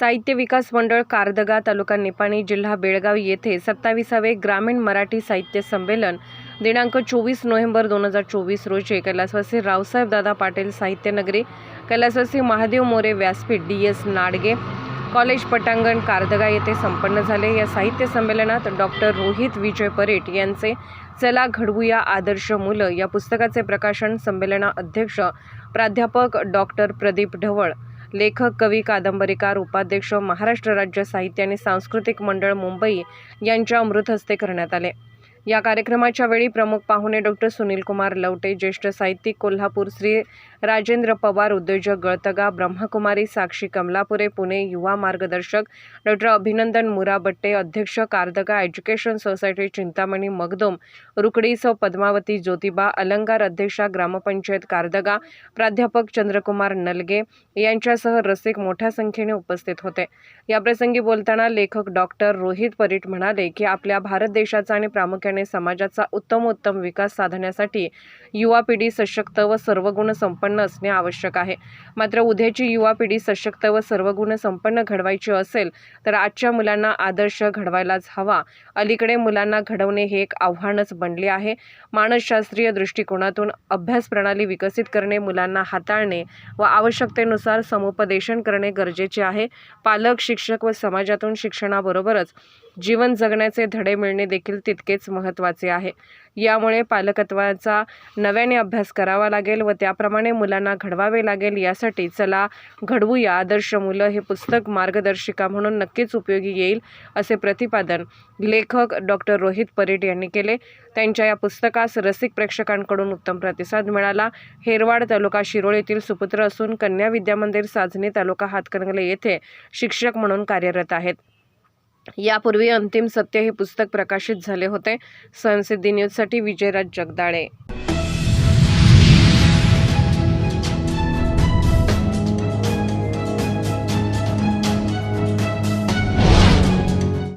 साहित्य विकास मंडळ कारदगा तालुका निपाणी जिल्हा बेळगाव येथे सत्ताविसावे ग्रामीण मराठी साहित्य संमेलन दिनांक चोवीस नोव्हेंबर दोन हजार चोवीस रोजी कैलासवासी रावसाहेबदादा पाटील साहित्यनगरी कैलासवासी महादेव मोरे व्यासपीठ डी एस नाडगे कॉलेज पटांगण कारदगा येथे संपन्न झाले. या साहित्य संमेलनात डॉक्टर रोहित विजय परेट यांचे चला घडवूया आदर्श मुलं या पुस्तकाचे प्रकाशन संमेलना अध्यक्ष प्राध्यापक डॉक्टर प्रदीप ढवळ लेखक कवी कादंबरीकार उपाध्यक्ष महाराष्ट्र राज्य साहित्य आणि सांस्कृतिक मंडळ मुंबई यांच्या अमृत हस्ते करण्यात आले. या कार्यक्रमाच्या वेळी प्रमुख पाहुणे डॉक्टर सुनीलकुमार लवटे ज्येष्ठ साहित्यिक कोल्हापूर श्री राजेंद्र पवार उद्योजक गळतगा ब्रह्मकुमारी साक्षी कमलापुरे पुणे युवा मार्गदर्शक डॉक्टर अभिनंदन मुराबट्टे अध्यक्ष कारदगा एज्युकेशन सोसायटी चिंतामणी मगदोम रुकडीसो पद्मावती ज्योतिबा अलंकार अध्यक्षा ग्रामपंचायत कारदगा प्राध्यापक चंद्रकुमार नलगे यांच्यासह रसिक मोठ्या संख्येने उपस्थित होते. याप्रसंगी बोलताना लेखक डॉक्टर रोहित परीट म्हणाले की आपल्या भारत देशाचा आणि प्रामुख्याने समाजाचा उत्तम उत्तम विकास साधण्यासाठी युवा पिढी सशक्त व सर्वगुण संपन्न असणे आवश्यक आहे. मात्र उद्याची युवा पिढी सशक्त व सर्वगुण संपन्न घडवायची असेल तर आजच्या मुलांना आदर्श घडवायलाच हवा. अलीकडे मुलांना घडवणे हे एक आव्हानच बनले आहे. मानसशास्त्रीय दृष्टिकोनातून अभ्यास प्रणाली विकसित करणे मुलांना हाताळणे व आवश्यकतेनुसार समुपदेशन करणे गरजेचे आहे. पालक शिक्षक व समाजातून शिक्षणाबरोबरच जीवन जगण्याचे धडे मिळणे देखील तितकेच महत्त्वाचे आहे. यामुळे पालकत्वाचा नव्याने अभ्यास करावा लागेल व त्याप्रमाणे मुलांना घडवावे लागेल यासाठी चला घडवूया आदर्श मुलं हे पुस्तक मार्गदर्शिका म्हणून नक्कीच उपयोगी येईल असे प्रतिपादन लेखक डॉक्टर रोहित परेट यांनी केले. त्यांच्या या पुस्तकास रसिक प्रेक्षकांकडून उत्तम प्रतिसाद मिळाला. हेरवाड तालुका शिरोळ येथील सुपुत्र असून कन्या विद्यामंदिर साजनी तालुका हातकणंगले येथे शिक्षक म्हणून कार्यरत आहेत. यापूर्वी अंतिम सत्य हे पुस्तक प्रकाशित झाले होते. सहनसिद्धी न्यूजसाठी विजयराज जगदाळे.